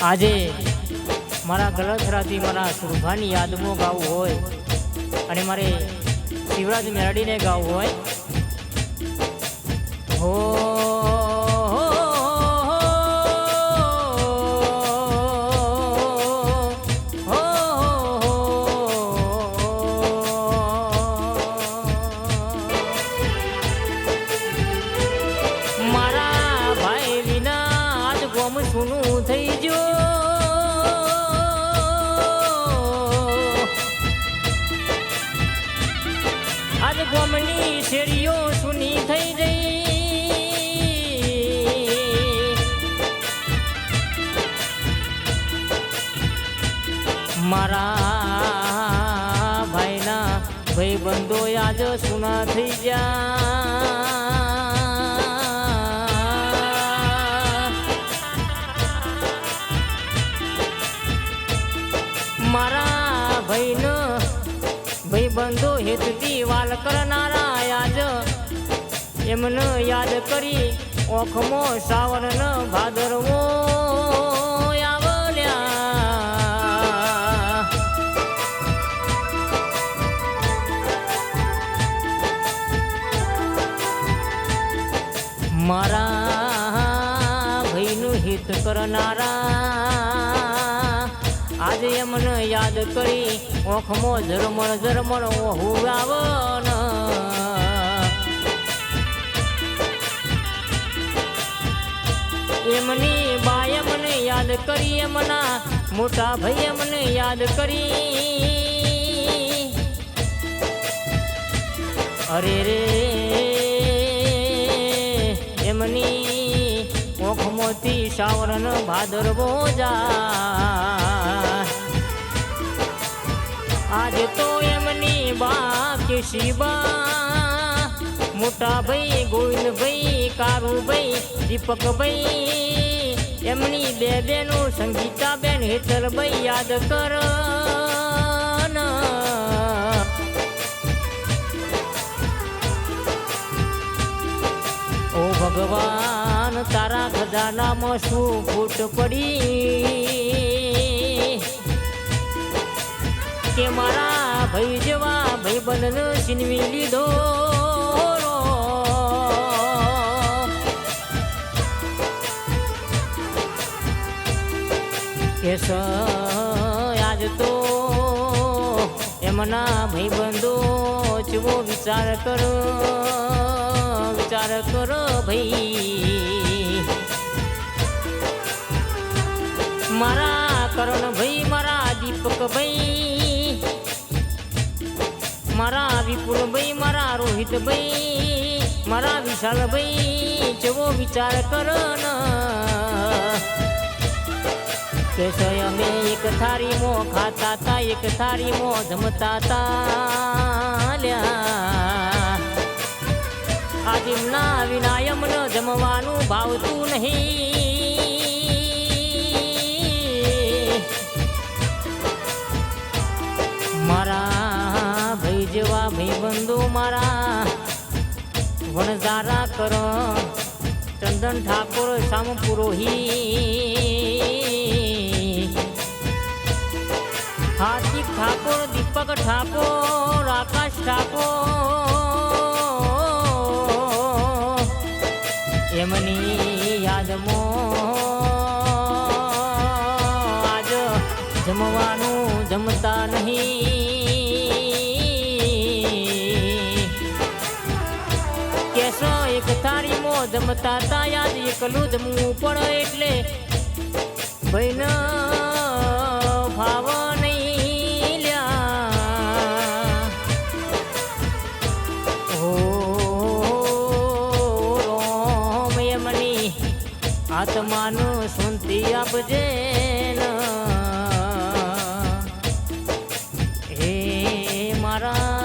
આજે મારા ગલથરાથી મારા સુરભાની યાદમાં ગાવું હોય અને મારે શિવરાજ મેરડીને ગાવું હોય. હો શેરીઓ સુની થઈ ગઈ મારા ભાઈના ભાઈ બંધો આજ સુના થઈ ગયા. મારા ભાઈનો ભાઈ બંધો હેત વાલ કરનારા એમને યાદ કરી, ઓખમો, સાવરન ભાદરવો મારા ભાઈનું હિત કરનારા, આજે એમને યાદ કરી, ઓખમો ઝરમણ ઝરમણ ઓહું આવન એમની બાય મને યાદ કરી, એમના મોટા ભાઈએ મને યાદ કરી. અરે રે, એમની ઓખમોતી સાવરન ભાદરવો જા આજ તો એમની બા કેશીબા મોટા ભાઈ ગોવિંદભાઈ, કારુભાઈ, દીપકભાઈ એમની બે બેનો સંગીતાબેન હેતલભાઈ યાદ કર ઓ ભગવાન, તારા ખજાનામાં શું ફૂટ પડી? કે મારા ભાઈ જેવા ભાઈ બંધ છીનવી લીધો? કેસ આજ તો એમના ભાઈ બંધો ચવો વિચાર કરો વિચાર કરો ભાઈ. મારા કરણ ભાઈ, મારા દીપક ભાઈ. મારા વિપુલ ભાઈ, મારા રોહિત ભાઈ. મારા વિશાલ ભાઈ જેવો વિચાર કરો ન. કે અમે એક થાળીમાં ખાતા તા, એક થાળીમાં જમતા તા વિનાયમ ન જમવાનું ભાવતું નહીં. મારા ભાઈ જેવા ભાઈ બંધુ મારા વણઝારા કરો, ચંદન ઠાકોર સામ પુરોહિત ઠાકોર, દીપક ઠાકોર, આકાશ ઠાકોર. એમની યાદમો આજ જમવાનું જમતા નહીં. કેસો એક થાળીમાં જમતા તા યાદ એકલું જમવું પડે એટલે. ભાઈન આત્માનું શુંતિ આપજે હે મારા